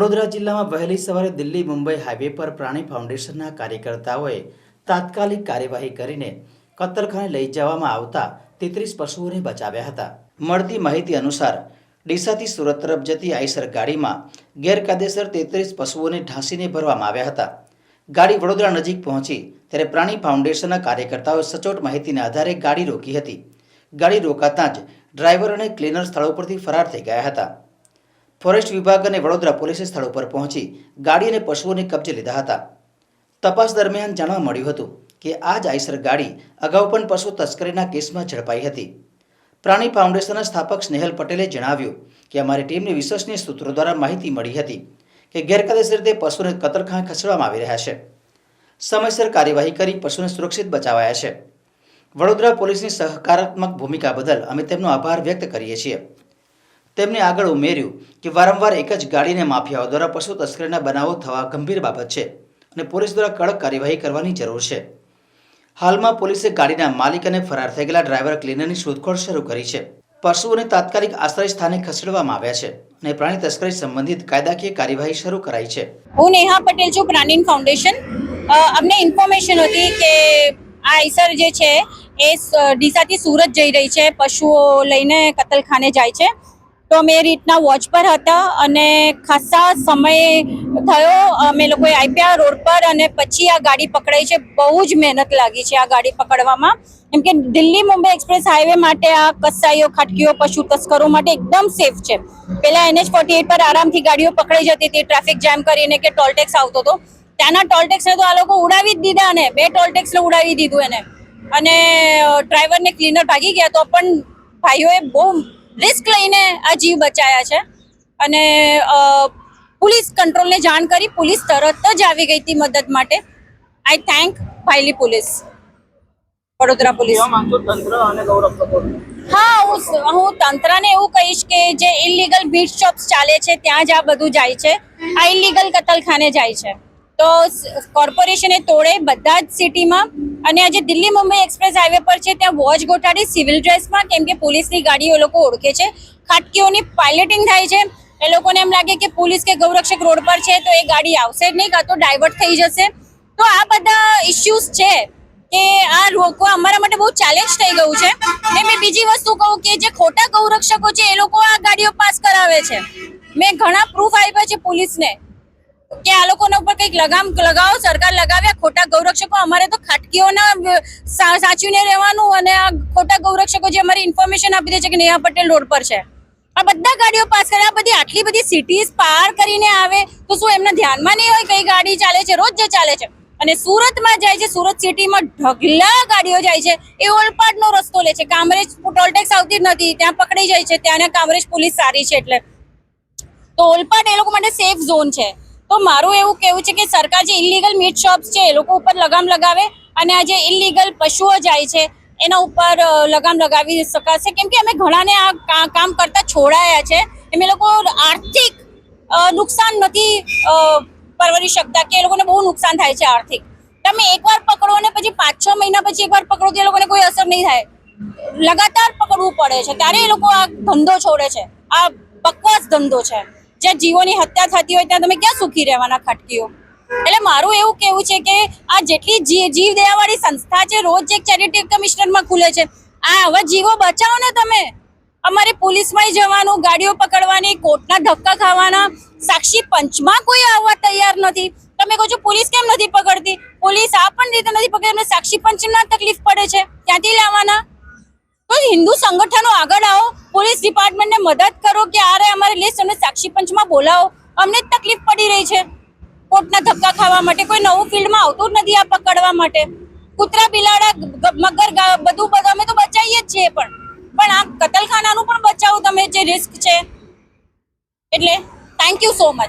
વડોદરા જિલ્લામાં વહેલી સવારે દિલ્હી મુંબઈ હાઈવે પર પ્રાણી ફાઉન્ડેશનના કાર્યકર્તાઓએ તાત્કાલિક કાર્યવાહી કરીને કતલખાને લઈ જવામાં આવતા તેત્રીસ પશુઓને બચાવ્યા હતા. મળતી માહિતી અનુસાર, ડીસાથી સુરત તરફ જતી આઈસર ગાડીમાં ગેરકાયદેસર તેત્રીસ પશુઓને ઢાંસીને ભરવામાં આવ્યા હતા. ગાડી વડોદરા નજીક પહોંચી, ત્યારે પ્રાણી ફાઉન્ડેશનના કાર્યકર્તાઓએ સચોટ માહિતીના આધારે ગાડી રોકી હતી. ગાડી રોકાતાં જ ડ્રાઈવર અને ક્લીનર સ્થળો પરથી ફરાર થઈ ગયા હતા. ફોરેસ્ટ વિભાગ અને વડોદરા પોલીસે સ્થળ ઉપર પહોંચી ગાડી અને પશુઓને કબજે લીધા હતા. તપાસ દરમિયાન જાણવા મળ્યું હતું કે આ જ આઈસર ગાડી અગાઉ પણ પશુ તસ્કરીના કેસમાં ઝડપાઈ હતી. પ્રાણી ફાઉન્ડેશનના સ્થાપક સ્નેહલ પટેલે જણાવ્યું કે અમારી ટીમને વિશ્વસનીય સૂત્રો દ્વારા માહિતી મળી હતી કે ગેરકાયદેસર રીતે પશુને કતરખાં ખસેડવામાં આવી રહ્યા છે. સમયસર કાર્યવાહી કરી પશુને સુરક્ષિત બચાવાયા છે. વડોદરા પોલીસની સહકારાત્મક ભૂમિકા બદલ અમે તેમનો આભાર વ્યક્ત કરીએ છીએ. તેમણે આગળ ઉમેર્યું કે વારંવાર એક જ ગાડીને માફિયાઓ દ્વારા પશુ તસ્કરીના બનાવો થવા ગંભીર બાબત છે અને પોલીસ દ્વારા કડક કાર્યવાહી કરવાની જરૂર છે. હાલમાં પોલીસે ગાડીના માલિક અને ફરાર થઈ ગયેલા ડ્રાઈવર ક્લીનરની શોધખોળ શરૂ કરી છે. પશુઓને તાત્કાલિક આશ્રય સ્થાને ખસેડવામાં આવ્યા છે અને પ્રાણી તસ્કરી સંબંધિત કાયદાકીય કાર્યવાહી શરૂ કરાઈ છે. હું નેહા પટેલ છું, પ્રાણીન ફાઉન્ડેશન. અમને ઇન્ફોર્મેશન હતી કે આ ઈસર જે છે એ ડીસાથી સુરત જઈ રહી છે. પશુઓ લઈને કતલખાને જાય છે. તો અમે એ રીતના વોચ પર હતા અને ખાસા સમય થયો. અમે લોકોએ આપ્યા રોડ પર અને પછી આ ગાડી પકડાઈ છે. બહુ જ મહેનત લાગી છે આ ગાડી પકડવામાં. કેમ કે દિલ્હી મુંબઈ એક્સપ્રેસ હાઈવે માટે આ કસાઈઓ, ખાટકીઓ, પશુ તસ્કરો માટે એકદમ સેફ છે. પેલા એનએચ ફોર્ટી એટ પર આરામથી ગાડીઓ પકડાઈ જતી હતી, ટ્રાફિક જામ કરીને કે ટોલટેક્સ આવતો હતો. ત્યાંના ટોલટેક્સને તો આ લોકો ઉડાવી જ દીધા ને બે ટોલટેક્સને ઉડાવી દીધું એને. અને ડ્રાઈવરને ક્લીનર ભાગી ગયા તો પણ ભાઈઓએ બહુ રિસ્ક લઈને આ જીવ બચાયા છે. અને પોલીસ કંટ્રોલને જાણ કરી પોલીસ તરત જ આવી ગઈ હતી મદદ માટે. I thank Bhaili police. Vadodara police. હા હું હું તંત્રને એવું કહીશ કે જે ઇલીગલ બીટ શોપ્સ ચાલે છે ત્યાં જ આ બધું જાય છે. આ ઇલીગલ કતલખાને જાય છે. તો કોર્પોરેશને તોડે બધા જ સિટીમાં. અને આજે દિલ્હી મુંબઈ એક્સપ્રેસ હાઈવે પર છે, ત્યાં વોચ ગોઠાડી સિવિલ ડ્રેસમાં, કેમ કે પોલીસની ગાડીઓ લોકો ઓળખે છે. ખાટકીઓની પાયલટિંગ થાય છે. એ લોકોને એમ લાગે કે પોલીસ કે ગૌરક્ષક રોડ પર છે, તો એ ગાડી આવશે જ નહીં, કાં તો ડાયવર્ટ થઈ જશે. તો આ બધા ઇશ્યુઝ છે કે આ લોકો અમારા માટે બહુ ચેલેન્જ થઈ ગયું છે. ને મેં બીજી વસ્તુ કહું કે જે ખોટા ગૌરક્ષકો છે, એ લોકો આ ગાડીઓ પાસ કરાવે છે. મેં ઘણા પ્રૂફ આપ્યા છે પોલીસને. કે આ લોકોના ઉપર કંઈક લગામ લગાવો, સરકાર લગાવ્યા, ખોટા ગૌરક્ષકો, અમારે તો ખાટકીઓના સાચવીને રહેવાનું અને આ ખોટા ગૌરક્ષકો જે અમારી ઇન્ફોર્મેશન આપી દે છે કે નેહા પટેલ રોડ પર છે. આ બધા ગાડીઓ પાસ કરે, આ બધી આટલી બધી સિટીઝ પાર કરીને આવે, તો શું એમને ધ્યાનમાં નહીં હોય કઈ ગાડી ચાલે છે, રોજ જે ચાલે છે? અને સુરતમાં જાય છે, સુરત સિટીમાં ઢગલા ગાડીઓ જાય છે, એ ઓલપાડનો રસ્તો લે છે. કામરેજ ટોલ આવતી જ નથી, ત્યાં પકડી જાય છે, ત્યાંના કામરેજ પોલીસ સારી છે એટલે. તો ઓલપાડ એ લોકો માટે સેફ ઝોન છે. તો મારું એવું કહેવું છે કે સરકાર જે ઇલીગલ મીટ શોપ્સ છે, એ લોકો ઉપર લગામ લગાવે અને આ જે ઇલીગલ પશુઓ જાય છે, એના ઉપર લગામ લગાવી શકાશે. કેમ કે અમે ઘણાને આ કામ કરતા છોડાયા છે. એમ એ લોકો આર્થિક નુકસાન નથી પરવરી શકતા કે એ લોકોને બહુ નુકસાન થાય છે આર્થિક. તમે એકવાર પકડો અને પછી પાંચ છ મહિના પછી એકવાર પકડો તો એ લોકોને કોઈ અસર નહીં થાય. લગાતાર પકડવું પડે છે. ત્યારે એ લોકો આ ધંધો છોડે છે. આ બકવાસ ધંધો છે. જ્યાં જીવોની હત્યા થતી હોય ત્યાં તમે ક્યાં સુખી રહેવાના ખટકીઓ? એટલે મારું એવું કેવું છે કે આ જેટલી જીવ દેવાવાળી સંસ્થા છે, રોજ એક ચેરિટી કમિશનરમાં ખુલે છે. આ આવા જીવો બચાવો ને તમે. અમારે પોલીસમાં જવાનું, ગાડીઓ પકડવાની કોર્ટના ધક્કા ખાવાના. સાક્ષી પંચમાં કોઈ આવવા તૈયાર નથી. તમે કહો છો પોલીસ કેમ નથી પકડતી? પોલીસ આ પણ રીતે નથી પકડતી અને સાક્ષી પંચના તકલીફ પડે છે. ત્યાંથી લાવવાના? તો હિન્દુ સંગઠનો આગળ આવો, પોલીસ ડિપાર્ટમેન્ટને મદદ કરો કે આરે અમારે લિસ્ટ અને સાક્ષી પંચમાં બોલાવો. અમને જ તકલીફ પડી રહી છે. કોર્ટના ધક્કા ખાવા માટે કોઈ નવું ફિલ્ડમાં આવતું નથી આ પકડવા માટે. કૂતરા, બિલાડા મગર બધું બધું અમે તો બચાવીએ જ છીએ પણ. પણ આ કતલખાનાનું પણ બચાવો તમે, જે રિસ્ક છે. એટલે થેન્ક યુ સો મચ